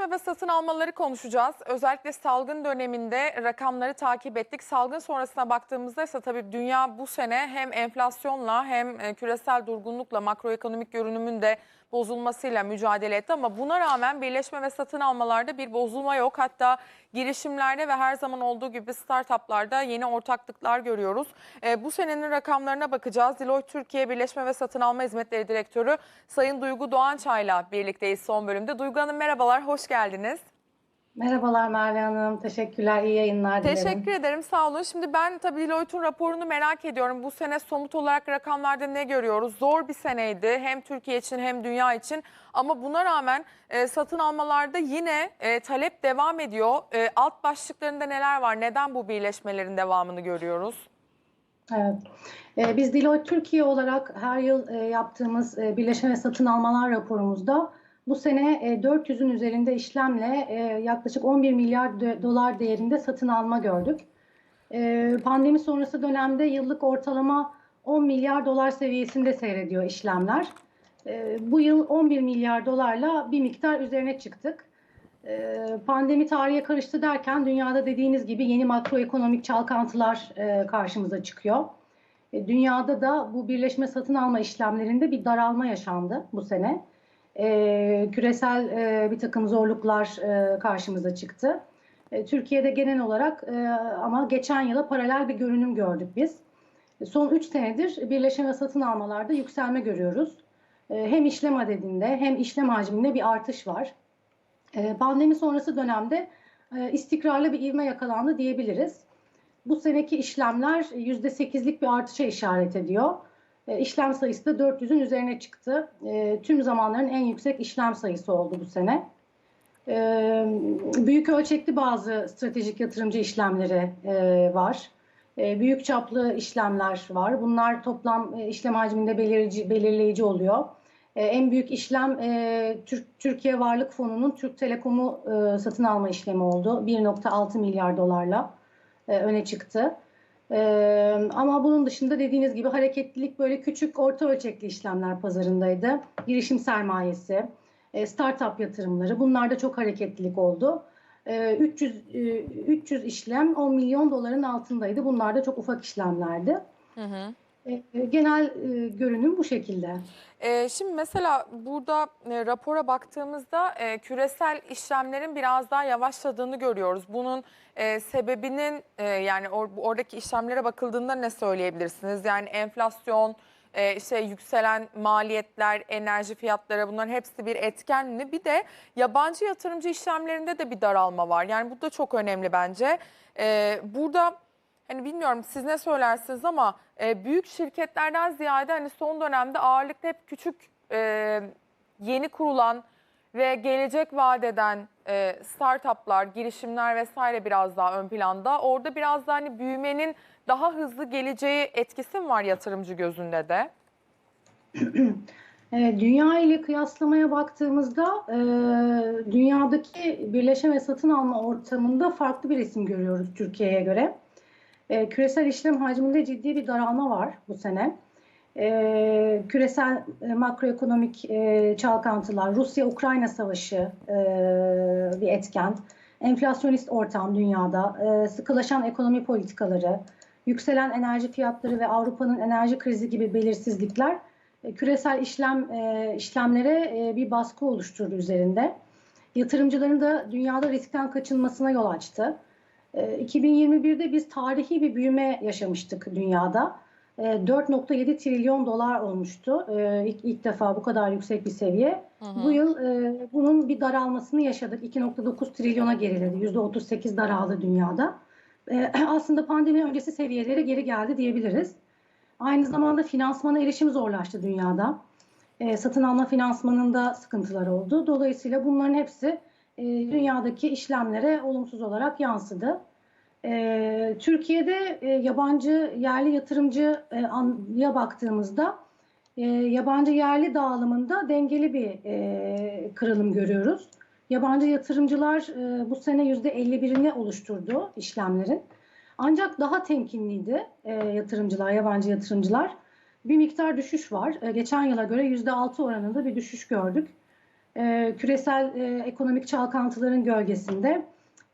Ve satın almaları konuşacağız. Özellikle salgın döneminde rakamları takip ettik. Salgın sonrasına baktığımızda ise tabii dünya bu sene hem enflasyonla hem e, küresel durgunlukla makroekonomik görünümün de bozulmasıyla mücadele etti. Ama buna rağmen birleşme ve satın almalarda bir bozulma yok. Hatta girişimlerde ve her zaman olduğu gibi startuplarda yeni ortaklıklar görüyoruz. E, bu senenin rakamlarına bakacağız. Deloitte Türkiye Birleşme ve Satın Alma Hizmetleri Direktörü Sayın Duygu Doğançay'la birlikteyiz son bölümde. Duygu Hanım merhabalar, hoş geldiniz. Merhabalar Merve Hanım. Teşekkürler. iyi yayınlar dilerim. Teşekkür ederim, sağ olun. Şimdi ben tabii Deloitte'un raporunu merak ediyorum. Bu sene somut olarak rakamlarda ne görüyoruz? Zor bir seneydi hem Türkiye için hem dünya için. Ama buna rağmen e, satın almalarda yine e, talep devam ediyor. E, alt başlıklarında neler var? Neden bu birleşmelerin devamını görüyoruz? Evet. Ee, biz Deloitte Türkiye olarak her yıl e, yaptığımız e, birleşme ve satın almalar raporumuzda bu sene e, 400'ün üzerinde işlemle e, yaklaşık 11 milyar dolar değerinde satın alma gördük. E, pandemi sonrası dönemde yıllık ortalama 10 milyar dolar seviyesinde seyrediyor işlemler. E, bu yıl 11 milyar dolarla bir miktar üzerine çıktık. Pandemi tarihe karıştı derken dünyada dediğiniz gibi yeni makroekonomik çalkantılar e, karşımıza çıkıyor. E, Dünyada da bu birleşme satın alma işlemlerinde bir daralma yaşandı bu sene. E, Küresel e, bir takım zorluklar e, karşımıza çıktı. E, Türkiye'de genel olarak e, ama geçen yıla paralel bir görünüm gördük biz. E, Son 3 senedir birleşme ve satın almalarda yükselme görüyoruz. E, Hem işlem adedinde hem işlem hacminde bir artış var. E, Pandemi sonrası dönemde e, istikrarlı bir ivme yakalandı diyebiliriz. Bu seneki işlemler %8'lik bir artışa işaret ediyor. E, İşlem sayısı da 400'ün üzerine çıktı. E, Tüm zamanların en yüksek işlem sayısı oldu bu sene. E, Büyük ölçekli bazı stratejik yatırımcı işlemleri var. Büyük çaplı işlemler var. Bunlar toplam işlem hacminde belirleyici, belirleyici oluyor. En büyük işlem Türk, Türkiye Varlık Fonu'nun Türk Telekom'u satın alma işlemi oldu. 1.6 milyar dolarla öne çıktı. E, ama bunun dışında dediğiniz gibi hareketlilik böyle küçük orta ölçekli işlemler pazarındaydı. Girişim sermayesi, e, startup yatırımları bunlarda çok hareketlilik oldu. E, 300 e, 300 işlem 10 milyon doların altındaydı. Bunlar da çok ufak işlemlerdi. Hı hı. E, Genel e, görünüm bu şekilde. Ee, şimdi mesela burada e, rapora baktığımızda e, küresel işlemlerin biraz daha yavaşladığını görüyoruz. Bunun sebebinin yani or- oradaki işlemlere bakıldığında ne söyleyebilirsiniz? Yani enflasyon, işte yükselen maliyetler, enerji fiyatları bunların hepsi bir etken mi? Bir de yabancı yatırımcı işlemlerinde de bir daralma var. Yani bu da çok önemli bence. E, burada Hani bilmiyorum siz ne söylersiniz ama e, büyük şirketlerden ziyade hani son dönemde ağırlıkta hep küçük e, yeni kurulan ve gelecek vadeden e, startuplar, girişimler vesaire biraz daha ön planda. Orada biraz daha hani büyümenin daha hızlı geleceği etkisi mi var yatırımcı gözünde de? Dünya ile kıyaslamaya baktığımızda e, dünyadaki birleşme ve satın alma ortamında farklı bir resim görüyoruz Türkiye'ye göre. E, küresel işlem hacminde ciddi bir daralma var bu sene. E, küresel e, makroekonomik e, çalkantılar, Rusya-Ukrayna savaşı e, bir etken, enflasyonist ortam dünyada, e, sıkılaşan ekonomi politikaları, yükselen enerji fiyatları ve Avrupa'nın enerji krizi gibi belirsizlikler e, küresel işlem e, işlemlere e, bir baskı oluşturdu üzerinde. Yatırımcıların da dünyada riskten kaçınmasına yol açtı. E, 2021'de biz tarihi bir büyüme yaşamıştık dünyada. E, 4.7 trilyon dolar olmuştu. E, ilk, ilk defa bu kadar yüksek bir seviye. Bu yıl e, bunun bir daralmasını yaşadık. 2.9 trilyona geriledi. %38 daraldı dünyada. Aslında pandemi öncesi seviyelere geri geldi diyebiliriz. Aynı zamanda finansmana erişim zorlaştı dünyada. Satın alma finansmanında sıkıntılar oldu. Dolayısıyla bunların hepsi e, dünyadaki işlemlere olumsuz olarak yansıdı. E, Türkiye'de e, yabancı yerli yatırımcıya baktığımızda e, yabancı yerli dağılımında dengeli bir e, kırılım görüyoruz. Yabancı yatırımcılar e, bu sene %51'ini oluşturdu işlemlerin. Ancak daha temkinliydi e, yatırımcılar, yabancı yatırımcılar. Bir miktar düşüş var. E, geçen yıla göre %6 oranında bir düşüş gördük. E, küresel e, ekonomik çalkantıların gölgesinde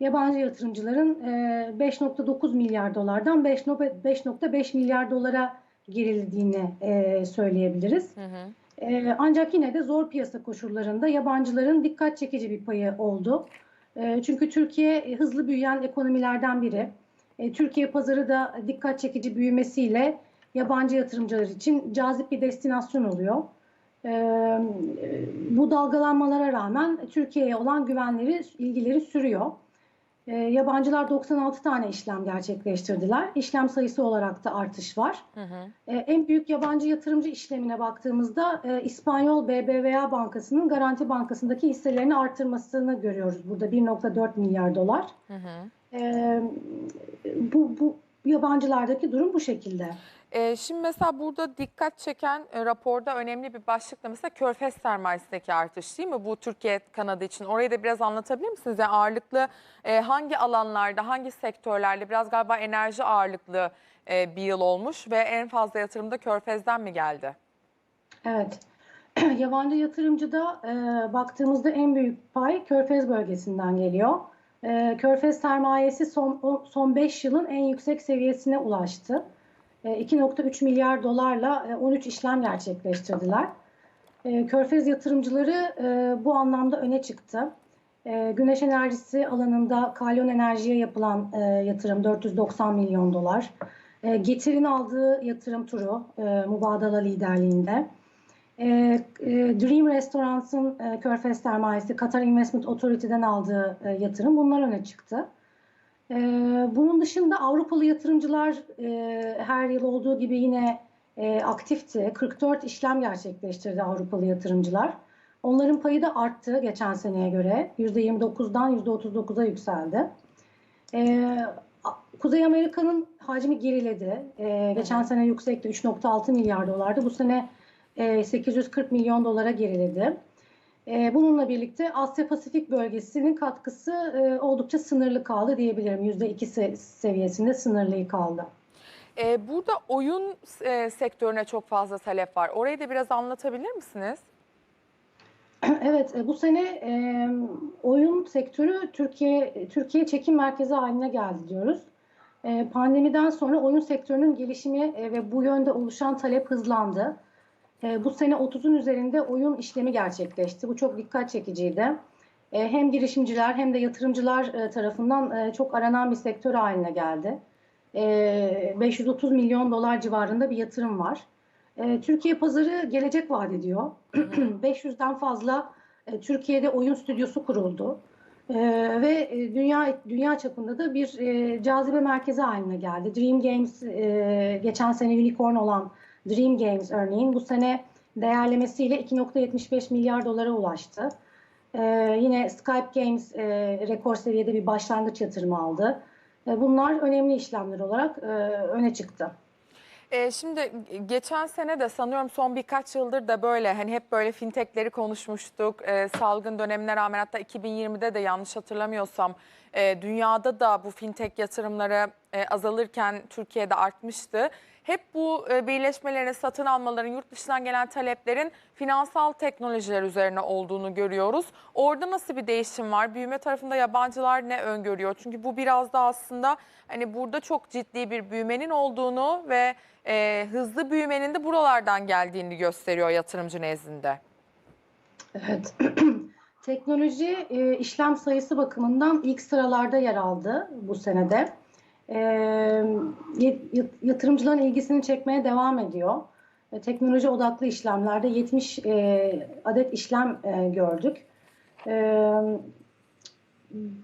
yabancı yatırımcıların e, 5.9 milyar dolardan 5.5 milyar dolara gerildiğini e, söyleyebiliriz. Hı hı. E, ancak yine de zor piyasa koşullarında yabancıların dikkat çekici bir payı oldu. E, çünkü Türkiye e, hızlı büyüyen ekonomilerden biri. E, Türkiye pazarı da dikkat çekici büyümesiyle yabancı yatırımcılar için cazip bir destinasyon oluyor. Bu dalgalanmalara rağmen Türkiye'ye olan güvenleri, ilgileri sürüyor. Yabancılar 96 tane işlem gerçekleştirdiler. İşlem sayısı olarak da artış var. Hı hı. En büyük yabancı yatırımcı işlemine baktığımızda İspanyol BBVA Bankası'nın Garanti Bankası'ndaki hisselerini artırmasını görüyoruz. Burada 1.4 milyar dolar. Hı hı. E, bu, bu yabancılardaki durum bu şekilde. Ee, şimdi mesela burada dikkat çeken e, raporda önemli bir başlık da mesela körfez sermayesindeki artış değil mi? Bu Türkiye kanadı için. Orayı da biraz anlatabilir misiniz? Yani ağırlıklı e, hangi alanlarda, hangi sektörlerde biraz galiba enerji ağırlıklı e, bir yıl olmuş ve en fazla yatırım da körfezden mi geldi? Evet. Yabancı yatırımcıda e, baktığımızda en büyük pay Körfez bölgesinden geliyor. E, Körfez sermayesi son o- son 5 yılın en yüksek seviyesine ulaştı. E, 2.3 milyar dolarla e, 13 işlem gerçekleştirdiler. E, Körfez yatırımcıları e, bu anlamda öne çıktı. E, güneş enerjisi alanında Kalyon Enerji'ye yapılan e, yatırım 490 milyon dolar. E, Getir'in aldığı yatırım turu e, Mubadala liderliğinde. E, e, Dream Restaurants'ın e, Körfez sermayesi Qatar Investment Authority'den aldığı e, yatırım bunlar öne çıktı. E, bunun dışında Avrupalı yatırımcılar e, her yıl olduğu gibi yine e, aktifti. 44 işlem gerçekleştirdi Avrupalı yatırımcılar. Onların payı da arttı geçen seneye göre. %29'dan %39'a yükseldi. E, Kuzey Amerika'nın hacmi geriledi. E, geçen sene yüksekti 3.6 milyar dolardı. Bu sene 840 milyon dolara geriledi. E, bununla birlikte Asya Pasifik bölgesinin katkısı e, oldukça sınırlı kaldı diyebilirim. %2 se- seviyesinde sınırlı kaldı. Ee, burada oyun e, sektörüne çok fazla talep var. Orayı da biraz anlatabilir misiniz? Evet, e, bu sene oyun sektörü Türkiye Türkiye çekim merkezi haline geldi diyoruz. Pandemiden sonra oyun sektörünün gelişimi ve bu yönde oluşan talep hızlandı. E, bu sene 30'un üzerinde oyun işlemi gerçekleşti. Bu çok dikkat çekiciydi. E, hem girişimciler hem de yatırımcılar e, tarafından e, çok aranan bir sektör haline geldi. E, 530 milyon dolar civarında bir yatırım var. Türkiye pazarı gelecek vaat ediyor. 500'den fazla e, Türkiye'de oyun stüdyosu kuruldu. Ve dünya dünya çapında da bir cazibe merkezi haline geldi. Dream Games geçen sene unicorn olan Dream Games örneğin bu sene değerlemesiyle 2.75 milyar dolara ulaştı. E, yine Skype Games e, rekor seviyede bir başlangıç yatırımı aldı. E, bunlar önemli işlemler olarak e, öne çıktı. Ee, şimdi geçen sene de sanıyorum son birkaç yıldır da böyle hani hep böyle fintechleri konuşmuştuk. Ee, salgın dönemine rağmen hatta 2020'de de yanlış hatırlamıyorsam e, dünyada da bu fintech yatırımları e, azalırken Türkiye'de artmıştı. Hep bu e, birleşmelerin, satın almaların, yurt dışından gelen taleplerin finansal teknolojiler üzerine olduğunu görüyoruz. Orada nasıl bir değişim var? Büyüme tarafında yabancılar ne öngörüyor? Çünkü bu biraz da aslında hani burada çok ciddi bir büyümenin olduğunu ve e, hızlı büyümenin de buralardan geldiğini gösteriyor yatırımcı nezdinde. Evet. Teknoloji e, işlem sayısı bakımından ilk sıralarda yer aldı bu senede. E, yat- yatırımcıların ilgisini çekmeye devam ediyor. E, teknoloji odaklı işlemlerde 70 e, adet işlem gördük.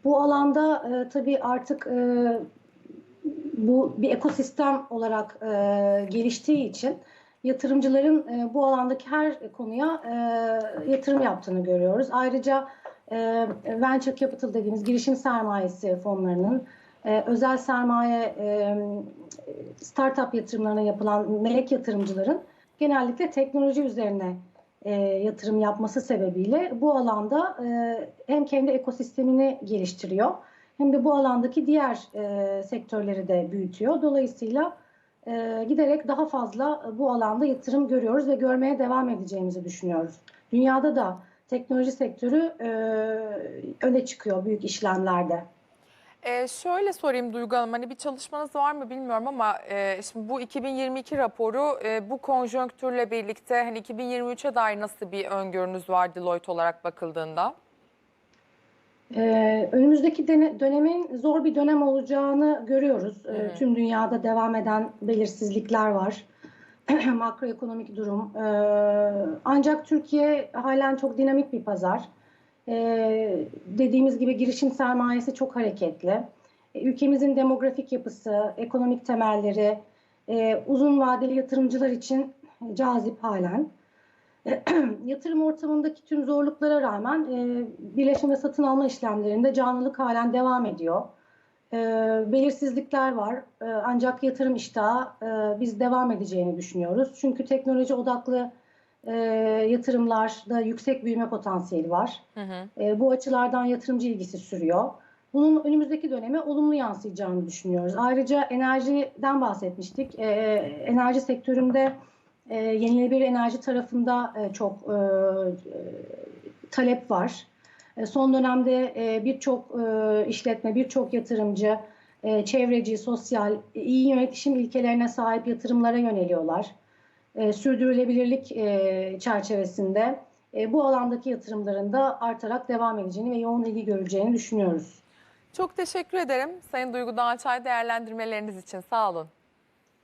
Bu alanda tabii artık bu bir ekosistem olarak geliştiği için yatırımcıların e, bu alandaki her konuya e, yatırım yaptığını görüyoruz. Ayrıca e, venture capital dediğimiz girişim sermayesi fonlarının e, özel sermaye e, startup yatırımlarına yapılan melek yatırımcıların genellikle teknoloji üzerine e, yatırım yapması sebebiyle bu alanda e, hem kendi ekosistemini geliştiriyor hem de bu alandaki diğer e, sektörleri de büyütüyor. Dolayısıyla e, giderek daha fazla bu alanda yatırım görüyoruz ve görmeye devam edeceğimizi düşünüyoruz. Dünyada da teknoloji sektörü e, öne çıkıyor büyük işlemlerde. Ee, şöyle sorayım Duygu Hanım, hani bir çalışmanız var mı bilmiyorum ama e, şimdi bu 2022 raporu e, bu konjonktürle birlikte hani 2023'e dair nasıl bir öngörünüz var Deloitte olarak bakıldığında? Ee, önümüzdeki dene- dönemin zor bir dönem olacağını görüyoruz. Ee, hı. tüm dünyada devam eden belirsizlikler var. Makroekonomik durum. Ee, ancak Türkiye halen çok dinamik bir pazar. Ee, dediğimiz gibi girişim sermayesi çok hareketli. Ee, ülkemizin demografik yapısı, ekonomik temelleri, e, uzun vadeli yatırımcılar için cazip halen. yatırım ortamındaki tüm zorluklara rağmen e, birleşim ve satın alma işlemlerinde canlılık halen devam ediyor. E, belirsizlikler var E, ancak yatırım iştahı e, biz devam edeceğini düşünüyoruz. Çünkü teknoloji odaklı e, yatırımlarda yüksek büyüme potansiyeli var. Hı hı. E, bu açılardan yatırımcı ilgisi sürüyor. Bunun önümüzdeki döneme olumlu yansıyacağını düşünüyoruz. Ayrıca enerjiden bahsetmiştik. E, enerji sektöründe e, yenilenebilir enerji tarafında e, çok e, e, talep var. E, son dönemde e, birçok e, işletme, birçok yatırımcı e, çevreci, sosyal, iyi yönetişim ilkelerine sahip yatırımlara yöneliyorlar. E, sürdürülebilirlik e, çerçevesinde e, bu alandaki yatırımların da artarak devam edeceğini ve yoğun ilgi görüleceğini düşünüyoruz. Çok teşekkür ederim Sayın Duygu Dağçay değerlendirmeleriniz için. Sağ olun.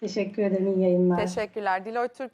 Teşekkür ederim. İyi yayınlar. Teşekkürler. Deloitte Türkiye